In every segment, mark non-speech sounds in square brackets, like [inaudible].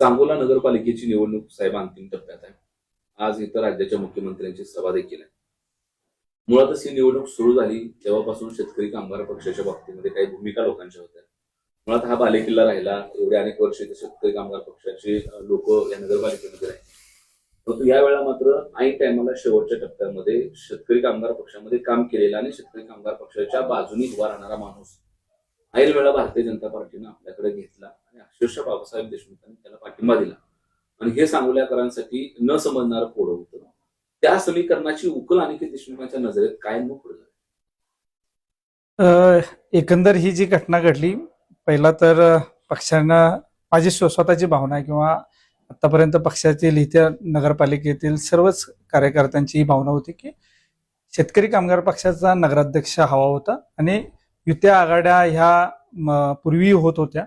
सांगोला नगरपालिकेची निवडणूक साहेब अंतिम टप्प्यात आहे. आज इतर राज्याच्या मुख्यमंत्र्यांची सभा देखील आहे मुळातच ही निवडणूक सुरू झाली तेव्हापासून शेतकरी कामगार पक्षाच्या बाबतीमध्ये काही भूमिका लोकांच्या होत्या. मुळात हा बालेकिल्ला राहिला एवढे अनेक वर्ष इथे शेतकरी कामगार पक्षाचे लोक या नगरपालिकेमध्ये राहिले. परंतु या वेळा मात्र ऐन टायमाला शेवटच्या टप्प्यामध्ये शेतकरी कामगार पक्षामध्ये काम केलेला आणि शेतकरी कामगार पक्षाच्या बाजूने उभा राहणारा माणूस ऐन वेळा भारतीय जनता पार्टीनं आपल्याकडे घेतला आणि अक्षरशः बाबासाहेब देशमुखांनी त्याला पाठिंबा दिला. आणि हे सांगोल्याकरांसाठी न समजणारं कोडं होतं. त्या समीकरणाची उकल अनिकेत देशमुखांच्या नजरेत काय पुढे एकंदर ही जी घटना घडली पहिला तर पक्षानं माझी स्वतःची भावना आहे किंवा आतापर्यंत पक्षातील इथे नगरपालिकेतील सर्वच कार्यकर्त्यांची ही भावना होती की शेतकरी कामगार पक्षाचा नगराध्यक्ष हवा होता आणि युत्या आघाड्या ह्या पूर्वी होत होत्या.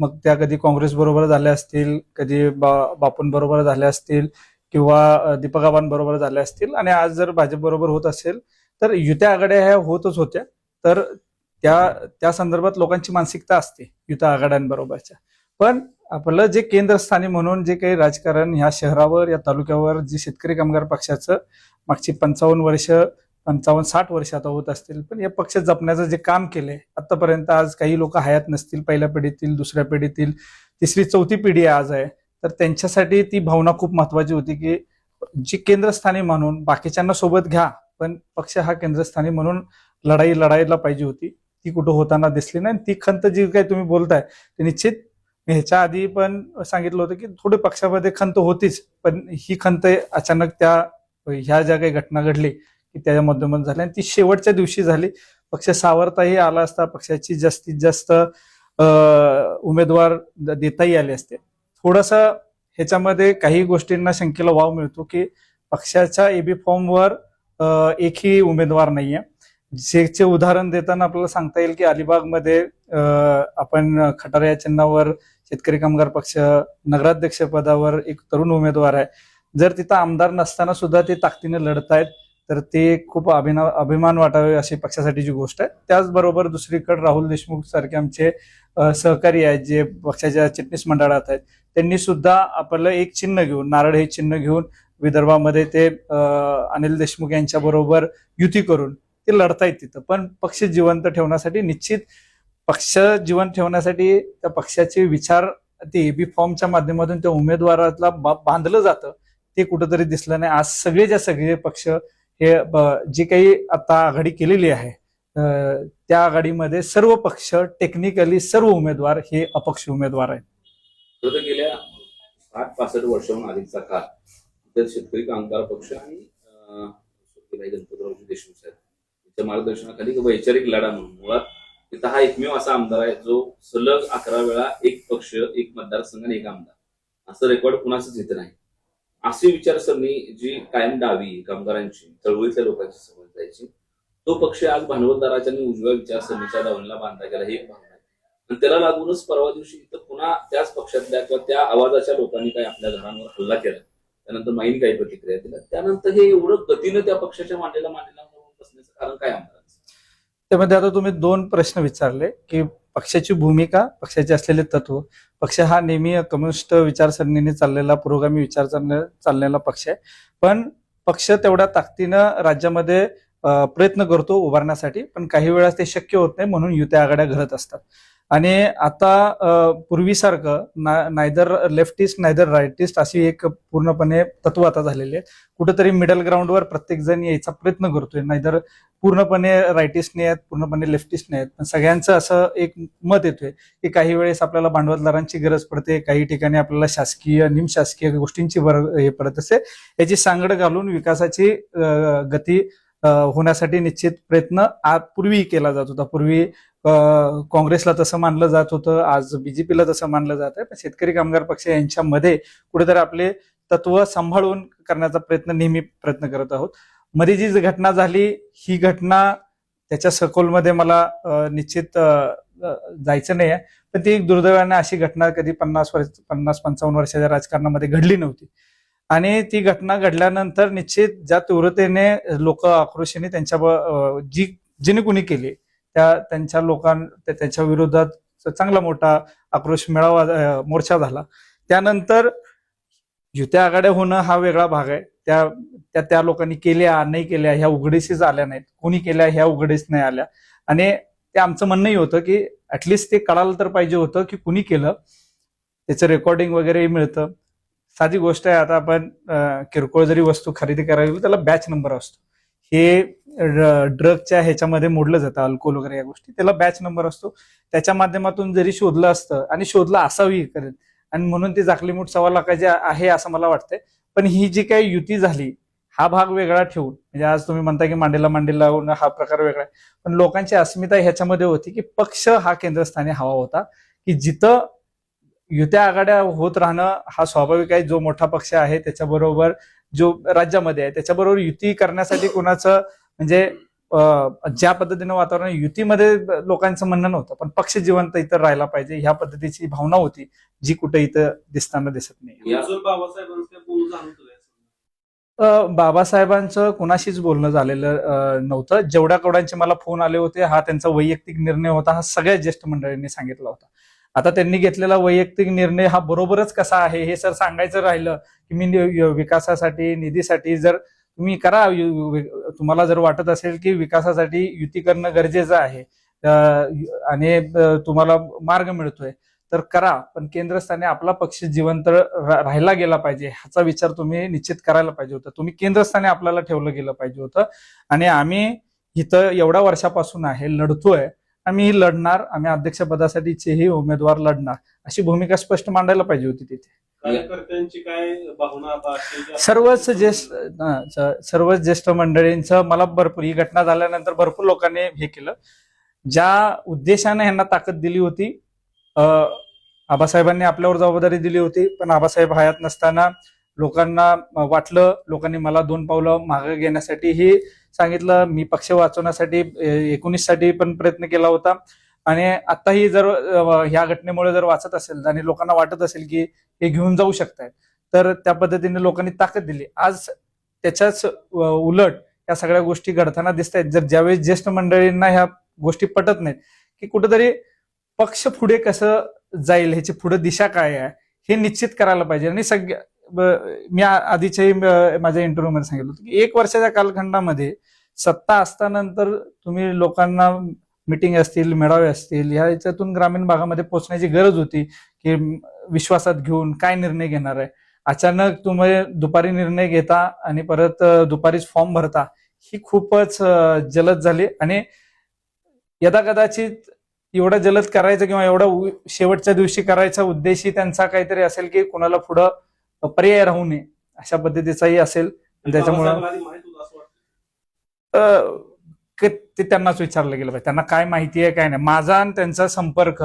मग त्या कधी काँग्रेस बरोबर झाल्या असतील कधी बा बापून बरोबर झाल्या असतील किंवा दीपकाबांबरोबर झाल्या असतील आणि आज जर भाजप बरोबर होत असेल तर युत्या आघाड्या ह्या होतच होत्या. तर त्या त्या संदर्भात लोकांची मानसिकता असते युत्या आघाड्यांबरोबरच्या. पण आपलं जे केंद्रस्थानी म्हणून जे काही राजकारण ह्या शहरावर या तालुक्यावर जे शेतकरी कामगार पक्षाचं मागची पंचावन्न वर्ष पंचावन्न साठ वर्ष आता होत असतील. पण या पक्ष जपण्याचं जे काम केलंय आतापर्यंत आज काही लोक हयात नसतील पहिल्या पिढीतील दुसऱ्या पिढीतील तिसरी चौथी पिढी आज आहे. तर त्यांच्यासाठी ती भावना खूप महत्वाची होती की जी केंद्रस्थानी म्हणून बाकीच्यांना सोबत घ्या पण पक्ष हा केंद्रस्थानी म्हणून लढाई लढायला पाहिजे होती. ती कुठं होताना दिसली नाही. आणि ती खंत जी काही तुम्ही बोलताय ते निश्चित मी ह्याच्या आधी पण सांगितलं होतं की थोडे पक्षामध्ये खंत होतीच पण ही खंत अचानक त्या ह्या ज्या काही घटना घडली की त्याच्या माध्यमातून झाली. आणि ती शेवटच्या दिवशी झाली. पक्ष सावरताही आला असता पक्षाची जास्तीत जास्त उमेदवार देताही आले असते. थोडस ह्याच्यामध्ये काही गोष्टींना शंकेला वाव मिळतो की पक्षाच्या एबी फॉर्मवर एकही उमेदवार नाहीये. जेचे उदाहरण देताना आपल्याला सांगता येईल की अलिबागमध्ये आपण खटारा या चिन्हावर शेतकरी कामगार पक्ष नगराध्यक्ष पदावर एक तरुण उमेदवार आहे. जर तिथं आमदार नसताना सुद्धा ते ताकदीने लढत आहेत तर ते खूप अभिना अभिमान वाटावे अशी पक्षासाठीची गोष्ट आहे. त्याचबरोबर दुसरीकडे राहुल देशमुख सारखे आमचे सहकारी आहेत जे पक्षाच्या चिटणीस मंडळात आहेत. त्यांनी सुद्धा आपलं एक चिन्ह घेऊन नारळ हे चिन्ह घेऊन विदर्भामध्ये ते अनिल देशमुख यांच्या बरोबर युती करून ते लढतायत तिथं. पण पक्ष जिवंत ठेवण्यासाठी निश्चित पक्ष जिवंत ठेवण्यासाठी त्या पक्षाचे विचार ते एबी फॉर्मच्या माध्यमातून त्या उमेदवाराला बा- बांधलं जातं. ते कुठंतरी दिसलं नाही. आज सगळे ज्या सगळे पक्ष हे जी काही आता आघाडी केलेली आहे त्या आघाडीमध्ये सर्व पक्ष टेक्निकली सर्व उमेदवार हे अपक्ष उमेदवार आहेत. गेल्या साठ पासष्ट वर्षाहून अधिकचा काळ तर शेतकरी कामगार पक्ष आणि गणपतरावजी देशमुख साहेब यांच्या मार्गदर्शनाखाली वैचारिक लढा म्हणून मुळात तिथं हा एकमेव असा आमदार आहे जो सलग अकरा वेळा एक पक्ष एक मतदारसंघ आणि एक आमदार. असं रेकॉर्ड कुणाचंच इथं नाही. अशी विचारसरणी जी कायम डावी कामगारांची चळवळीतल्या लोकांची समज जायची तो पक्ष आज भांडवलदाराच्या आणि उजव्या विचारसरणीच्या दावणीला बांधला गेला हे एक भावना आहे. आणि त्याला लागूनच परवा दिवशी इथं पुन्हा त्याच पक्षातल्या किंवा त्या आवाजाच्या लोकांनी काही आपल्या घरांवर हल्ला केला त्यानंतर माईन काही प्रतिक्रिया दिल्या. त्यानंतर हे एवढं गतीनं त्या पक्षाच्या मांडीला मांडीला बसण्याचं कारण काय आमदारांचं त्यामध्ये आता तुम्ही दोन प्रश्न विचारले की पक्षाची भूमिका पक्षाचे असलेले तत्व. पक्ष हा नेहमी कम्युनिस्ट विचारसरणीने चाललेला पुरोगामी विचारसरणी चाललेला पक्ष आहे. पण पक्ष तेवढ्या ताकदीनं राज्यामध्ये प्रयत्न करतो उभारण्यासाठी पण काही वेळा ते शक्य होत नाही म्हणून युत्या आघाड्या घडत असतात. आणि आता पूर्वीसारखं ना नायदर लेफ्टिस्ट नायदर रायटिस्ट अशी एक पूर्णपणे तत्व आता झालेली आहे कुठंतरी मिडल ग्राउंडवर प्रत्येक जण यायचा प्रयत्न करतोय. नायदर पूर्णपणे रायटिस्ट नाही आहेत पूर्णपणे लेफ्टिस्ट नाही आहेत. पण सगळ्यांचं असं एक मत येतोय की काही वेळेस आपल्याला भांडवलदारांची गरज पडते काही ठिकाणी आपल्याला शासकीय निमशासकीय गोष्टींची बर- हे पडत असते. याची सांगड घालून विकासाची गती होण्यासाठी निश्चित प्रयत्न आज पूर्वी केला जात होता. पूर्वी काँग्रेसला तसं मानलं जात होतं आज बीजेपीला तसं मानलं जात आहे. पण शेतकरी कामगार पक्ष यांच्यामध्ये कुठेतरी आपले तत्व सांभाळून करण्याचा प्रयत्न नेहमी प्रयत्न करत आहोत. मध्ये जी घटना झाली ही घटना त्याच्या सखोलमध्ये मला निश्चित जायचं नाही आहे. पण ती एक दुर्दैवाने अशी घटना कधी पन्नास वर्ष पन्नास पंचावन्न वर्षाच्या राजकारणामध्ये घडली नव्हती. आणि ती घटना घडल्यानंतर निश्चित ज्या तीव्रतेने लोक आक्रोशाने त्यांच्या जी जिने कुणी केली त्या त्यांच्या लोकां त्या- त्यांच्या विरोधात चांगला मोठा आक्रोश मेळावा मोर्चा झाला. त्यानंतर युत्या आघाड्या होणं हा वेगळा भाग आहे. त्या त्या त्या लोकांनी केल्या नाही केल्या ह्या उघडीशीच आल्या नाहीत. कोणी केल्या ह्या उघडीस नाही आल्या. आणि ते आमचं म्हणणंही होतं की ऍटलिस्ट ते कळालं तर पाहिजे होतं की कुणी केलं. त्याचं रेकॉर्डिंग वगैरे मिळतं. साधी गोष्ट आहे आता आपण किरकोळ जरी वस्तू खरेदी करावी त्याला बॅच नंबर असतो. हे ड्रगच्या ह्याच्यामध्ये मोडलं जातं अल्कोहोल वगैरे या गोष्टी. त्याला बॅच नंबर असतो. त्याच्या माध्यमातून जरी शोधलं असतं आणि शोधलं असावी करेल आणि म्हणून ती जाकलीमूठ सव्वा लाखाची आहे असं मला वाटतंय पण ही जी काही युती झाली हा भाग वेगळा ठेवून म्हणजे आज तुम्ही म्हणता की मांडीला मांडेला हा प्रकार वेगळा आहे पण लोकांची अस्मिता ह्याच्यामध्ये होती की पक्ष हा केंद्रस्थानी हवा होता की जिथं युत्या आघाड्या होत राहणं हा स्वाभाविक आहे. जो मोठा पक्ष आहे त्याच्याबरोबर जो राज्यामध्ये आहे त्याच्याबरोबर युती करण्यासाठी कोणाचं म्हणजे अं, ज्या पद्धतीनं वातावरण युतीमध्ये लोकांचं म्हणणं नव्हतं. पण पक्ष जिवंत इथं राहायला पाहिजे ह्या पद्धतीची भावना होती जी कुठे इथं दिसताना दिसत नाही. बाबासाहेबांचं कुणाशीच बोलणं झालेलं नव्हतं. जेवढ्या कवड्यांचे मला फोन आले होते हा त्यांचा वैयक्तिक निर्णय होता हा सगळ्या ज्येष्ठ मंडळींनी सांगितला होता. आता त्यांनी घेतलेला वैयक्तिक निर्णय हा बरोबरच कसा आहे हे सर सांगायचं राहिलं की मी विकासासाठी निधीसाठी जर तुम्ही करा तुम्हाला जर वाटत असेल की विकासासाठी युती करणं गरजेचं आहे आणि तुम्हाला मार्ग मिळतोय तर करा. पण केंद्रस्थानी आपला पक्ष जिवंत रा- राहिला गेला पाहिजे ह्याचा विचार तुम्ही निश्चित करायला पाहिजे होता. तुम्ही केंद्रस्थानी आपल्याला ठेवलं गेलं पाहिजे होतं. आणि आम्ही इथं एवढ्या वर्षापासून आहे लढतोय. आम्ही लढणार आम्ही अध्यक्षपदासाठीचेही उमेदवार लढणार. अशी भूमिका स्पष्ट मांडायला पाहिजे होती तिथे. कार्यकर्त्यांची काय भावना आता असेल की- सर्वच ज्येष्ठ सर्वच ज्येष्ठ मंडळींचं मला भरपूर ही घटना झाल्यानंतर भरपूर लोकांनी हे केलं. ज्या उद्देशाने यांना ताकद दिली होती आबासाहेबांनी आपल्यावर जबाबदारी दिली होती पण आबासाहेब हयात नसताना लोकांना वाटलं लोकांनी मला दोन पावलं मागे घेण्यासाठी ही सांगितलं मी पक्ष वाचवण्यासाठी एकोणीससाठी पण प्रयत्न केला होता. आणि आताही जर ह्या घटनेमुळे जर वाचत असेल आणि लोकांना वाटत असेल की हे घेऊन जाऊ शकतात तर त्या पद्धतीने लोकांनी ताकद दिली. आज त्याच्याच उलट या सगळ्या गोष्टी घडताना दिसत आहेत जर ज्यावेळेस ज्येष्ठ मंडळींना ह्या गोष्टी पटत नाहीत की कुठेतरी पक्ष पुढे कसं जाईल ह्याची पुढे दिशा काय आहे हे निश्चित करायला पाहिजे. आणि सगळ्या मी आधीच्याही माझ्या इंटरव्ह्यू मध्ये सांगितलं होतं की एक वर्षाच्या कालखंडामध्ये सत्ता असतानंतर तुम्ही लोकांना मिटिंग असतील मेळावे असतील ह्या याच्यातून ग्रामीण भागामध्ये पोहोचण्याची गरज होती की विश्वासात घेऊन काय निर्णय घेणार आहे? अचानक तुम्ही दुपारी निर्णय घेता आणि परत दुपारीच फॉर्म भरता ही खूपच जलद झाली आणि यदा कदाचित एवढं जलद करायचं किंवा एवढा उ- शेवटच्या दिवशी करायचा उद्देशही त्यांचा काहीतरी असेल की कोणाला पुढं पर्याय राहू नये अशा पद्धतीचाही असेल त्याच्यामुळं ते त्यांनाच विचारलं गेलं पाहिजे. त्यांना काय माहिती आहे काय नाही. माझा आणि त्यांचा संपर्क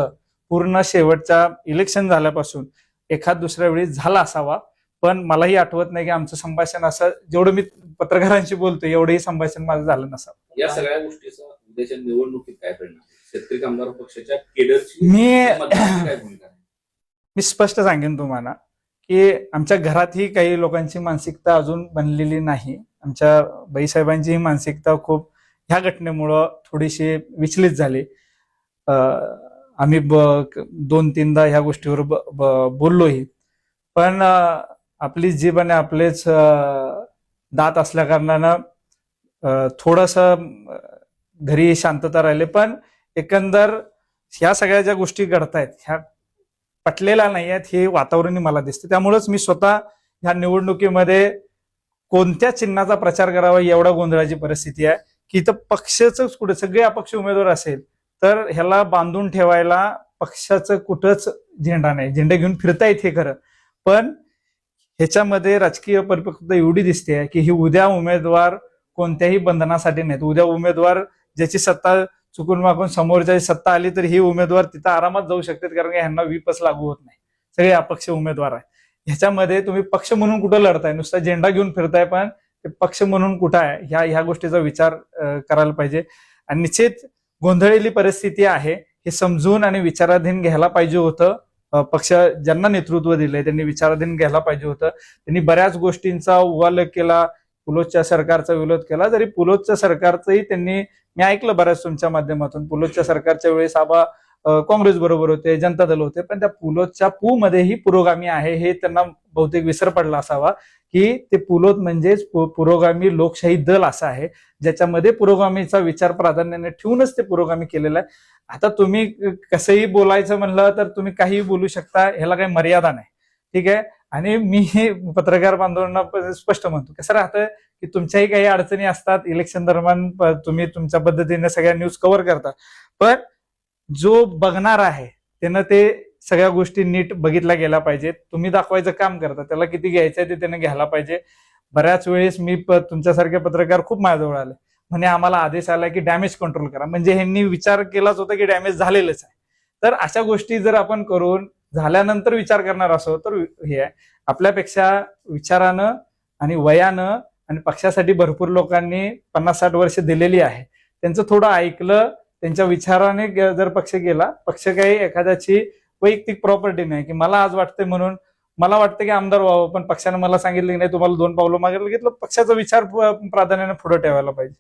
पूर्ण शेवटच्या इलेक्शन झाल्यापासून एखाद दुसऱ्या वेळी झाला असावा. पण मलाही आठवत नाही की आमचं संभाषण असं जेवढं मी पत्रकारांशी बोलतो एवढंही संभाषण माझं झालं नसावं. या सगळ्या गोष्टीचा उद्याच्या निवडणुकीत काय परिणाम शेतकरी कामगार पक्षाच्या मी मी स्पष्ट सांगेन तुम्हाला. की आमच्या घरातही काही लोकांची मानसिकता अजून बनलेली नाही. आमच्या बाईसाहेबांची ही मानसिकता खूप ह्या घटनेमुळं थोडीशी विचलित झाली. आम्ही ब- दोन तीनदा ह्या गोष्टीवर ब- ब- बोललोही. पण आपली जीभ आणि आपलेच दात असल्या कारणानं थोडस घरी शांतता राहिले. पण एकंदर ह्या सगळ्या ज्या गोष्टी घडतायत ह्या पटलेला नाही आहेत हे वातावरण मला दिसते. त्यामुळेच मी स्वतः ह्या निवडणुकीमध्ये कोणत्या चिन्हाचा प्रचार करावा एवढा गोंधळाची परिस्थिती आहे. की इथं पक्षाच कुठे सगळे अपक्ष उमेदवार असेल तर ह्याला बांधून ठेवायला पक्षाचं कुठंच झेंडा नाही. झेंडे घेऊन फिरता येते खरं. पण ह्याच्यामध्ये राजकीय परिपक्वता एवढी दिसते की ही उद्या उमेदवार कोणत्याही बंधनासाठी नाहीत. उद्या उमेदवार ज्याची सत्ता चुकून मागून समोरच्या सत्ता आली तर ही उमेदवार तिथं आरामात जाऊ शकतात कारण की ह्यांना विपच लागू होत नाही. सगळे अपक्ष उमेदवार आहे ह्याच्यामध्ये तुम्ही पक्ष म्हणून कुठं लढताय? नुसता झेंडा घेऊन फिरताय पण ते पक्ष म्हणून कुठं आहे? ह्या ह्या गोष्टीचा विचार करायला पाहिजे. आणि निश्चित गोंधळलेली परिस्थिती आहे हे समजून आणि विचाराधीन घ्यायला पाहिजे होतं. पक्ष ज्यांना नेतृत्व दिलंय त्यांनी विचाराधीन घ्यायला पाहिजे होतं. त्यांनी बऱ्याच गोष्टींचा उल्लेख केला पुलोच्या सरकारचा विरोध केला. जरी पुलोच्या सरकारचंही त्यांनी मी ऐकलं बऱ्याच तुमच्या माध्यमातून. पुलोच्या सरकारच्या वेळेस आबा काँग्रेस बरोबर होते जनता दल होते पण त्या पुलोदच्या पू मध्येही पुरोगामी आहे हे त्यांना बहुतेक विसर पडला असावा की ते पुलोद म्हणजेच पुरोगामी लोकशाही दल असं आहे ज्याच्यामध्ये पुरोगामीचा विचार प्राधान्याने ठेवूनच ते पुरोगामी केलेलं आहे. आता तुम्ही कसंही बोलायचं म्हणलं तर तुम्ही काहीही बोलू शकता ह्याला काही मर्यादा नाही. ठीक आहे? आणि मी हे [laughs] पत्रकार बांधवांना स्पष्ट म्हणतो कसं राहतं की तुमच्याही काही अडचणी असतात इलेक्शन दरम्यान तुम्ही तुमच्या पद्धतीने सगळ्या न्यूज कव्हर करता. पण जो बघणार आहे त्यानं ते सगळ्या गोष्टी नीट बघितल्या गेल्या पाहिजेत. तुम्ही दाखवायचं काम करता त्याला किती घ्यायचं आहे ते त्याने घ्यायला पाहिजे. बऱ्याच वेळेस मी प- तुमच्यासारखे पत्रकार खूप माझ्याजवळ आले. म्हणजे आम्हाला आदेश आला की डॅमेज कंट्रोल करा. म्हणजे ह्यांनी विचार केलाच होता की डॅमेज झालेलंच आहे. तर अशा गोष्टी जर आपण करून झाल्यानंतर विचार करणार असो तर हे आहे. आपल्यापेक्षा विचारानं आणि वयानं आणि पक्षासाठी भरपूर लोकांनी पन्नास साठ वर्ष दिलेली आहे. त्यांचं थोडं ऐकलं त्यांच्या विचाराने जर पक्ष गेला पक्ष काही एखाद्याची वैयक्तिक प्रॉपर्टी नाही की मला आज वाटतंय म्हणून मला वाटतं की आमदार व्हावं पण पक्षाने मला सांगितलं की नाही तुम्हाला दोन पावलं मागे घेतलं पक्षाचा विचार प्राधान्याने पुढे ठेवायला पाहिजे.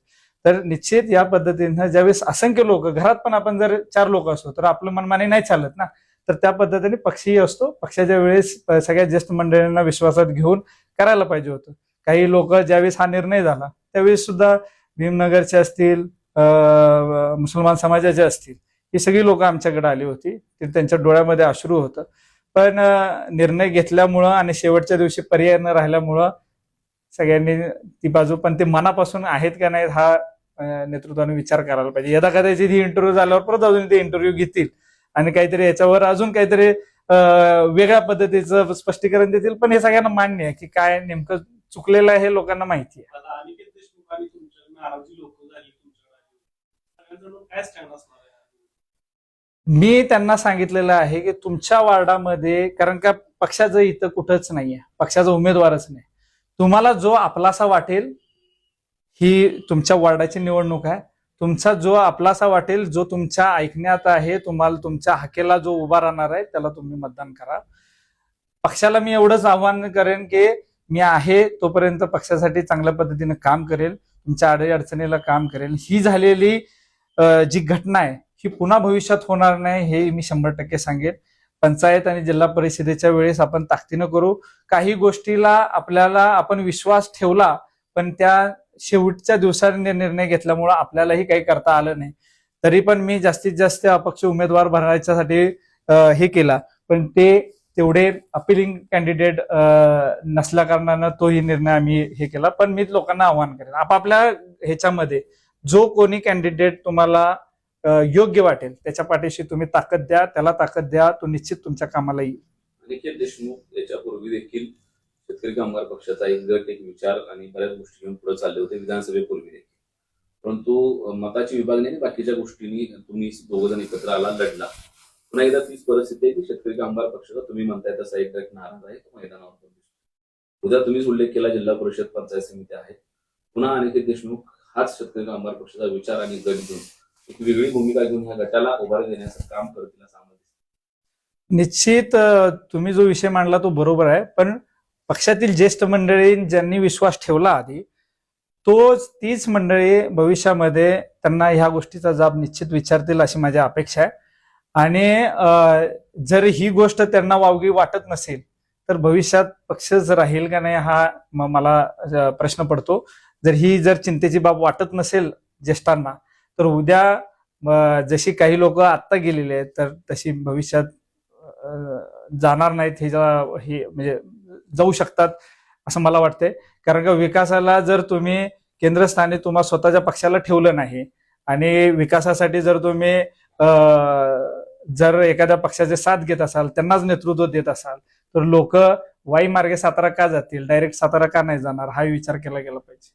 तर निश्चित या पद्धतीनं ज्यावेळेस असंख्य लोक घरात पण आपण जर चार लोक असो तर आपलं मनमानी नाही चालत ना. तर त्या पद्धतीने पक्षही असतो. पक्षाच्या वेळेस सगळ्या ज्येष्ठ मंडळींना विश्वासात घेऊन करायला पाहिजे होतं. काही लोक ज्यावेळेस हा निर्णय झाला त्यावेळेस सुद्धा भीमनगरचे असतील मुसलमान समाजाचे असतील ही सगळी लोक आमच्याकडे आली होती. ते त्यांच्या डोळ्यामध्ये अश्रू होतं. पण निर्णय घेतल्यामुळं आणि शेवटच्या दिवशी पर्याय न राहिल्यामुळं सगळ्यांनी ती बाजू पण ते मनापासून आहेत का नाहीत हा नेतृत्वाने विचार करायला पाहिजे. यदा कदाचित ही इंटरव्ह्यू झाल्यावर परत अजून ते इंटरव्ह्यू घेतील. आणि काहीतरी याच्यावर अजून काहीतरी वेगळ्या पद्धतीचं स्पष्टीकरण देतील. पण हे सगळ्यांना मान्य आहे की काय नेमकं चुकलेलं आहे हे लोकांना माहिती आहे? मी त्यांना सांगितलेलं आहे की तुमच्या वार्डामध्ये कारण का पक्षाचं इथं कुठंच नाहीये पक्षाचा उमेदवारच नाही. तुम्हाला जो आपलासा वाटेल ही तुमच्या वार्डाची निवडणूक आहे. तुमचा जो आपलासा वाटेल जो तुमच्या ऐकण्यात आहे तुम्हाला तुमच्या हाकेला जो उभा राहणार आहे त्याला तुम्ही मतदान करा. पक्षाला मी एवढंच आव्हान करेन की मी आहे तोपर्यंत पक्षासाठी चांगल्या पद्धतीने काम करेल तुमच्या अडी अडचणीला काम करेल. ही झालेली जी घटना आहे ही पुन्हा भविष्यात होणार नाही हे मी शंभर टक्के सांगेन. पंचायत आणि जिल्हा परिषदेच्या वेळेस आपण ताकदीनं करू. काही गोष्टीला आपल्याला आपण विश्वास ठेवला पण त्या शेवटच्या दिवसाने निर्णय घेतल्यामुळं आपल्यालाही काही करता आलं नाही. तरी पण मी जास्तीत जास्त अपक्ष उमेदवार भरण्याच्यासाठी हे केला. पण ते तेवढे अपिलिंग कॅन्डिडेट नसल्या कारणानं तोही निर्णय आम्ही हे केला. पण मी लोकांना आव्हान करेन. आपापल्या ह्याच्यामध्ये जो कोणी कॅन्डिडेट तुम्हाला योग्य वाटेल त्याच्या पाठीशी तुम्ही ताकद द्या. त्याला ताकद द्या. तो निश्चित तुमच्या कामाला येईल. देशमुख याच्यापूर्वी देखील शेतकरी कामगार पक्षाचा एक गट एक विचार आणि बऱ्याच गोष्टी घेऊन पुढे चालले होते विधानसभेपूर्वी देखील. परंतु मताची विभागणी आणि बाकीच्या गोष्टींनी तुम्ही दोघजण एकत्र आला लढला. पुन्हा एकदा तीच परिस्थिती आहे की शेतकरी कामगार पक्षाचा तुम्ही म्हणताय तसा एक गट नाराज आहे तो मैदानावर दिसतो. उद्या तुम्हीच उल्लेख केला जिल्हा परिषद पंचायत समिती आहे. पुन्हा अनिकेत देशमुख हाच शेतकरी कामगार पक्षाचा विचार आणि गट घेऊन एक वेगळी भूमिका घेऊन ह्या गटाला उभारी देण्याचं काम करतील असं आम्हाला निश्चित तुम्ही जो विषय मांडला तो बरोबर आहे पण पक्षातील ज्येष्ठ मंडळी ज्यांनी विश्वास ठेवला आधी तोच तीच मंडळी भविष्यामध्ये त्यांना ह्या गोष्टीचा जाब निश्चित विचारतील अशी माझी अपेक्षा आहे. आणि जर ही गोष्ट त्यांना वावगी वाटत नसेल तर भविष्यात पक्षच राहील का नाही हा मला प्रश्न पडतो. जर ही जर चिंतेची बाब वाटत नसेल ज्येष्ठांना तर उद्या जशी काही लोक आत्ता गेलेले आहेत तर तशी भविष्यात जाणार नाहीत ह्याच्या हे म्हणजे जाऊ शकतात असं मला वाटतंय. कारण का विकासाला जर तुम्ही केंद्रस्थानी तुम्हा स्वतःच्या पक्षाला ठेवलं नाही आणि विकासासाठी जर तुम्ही जर एखाद्या पक्षाचे साथ घेत असाल त्यांनाच नेतृत्व देत असाल तर लोक वाई मार्गे सातारा का जातील? डायरेक्ट सातारा का नाही जाणार? हा विचार केला गेला पाहिजे.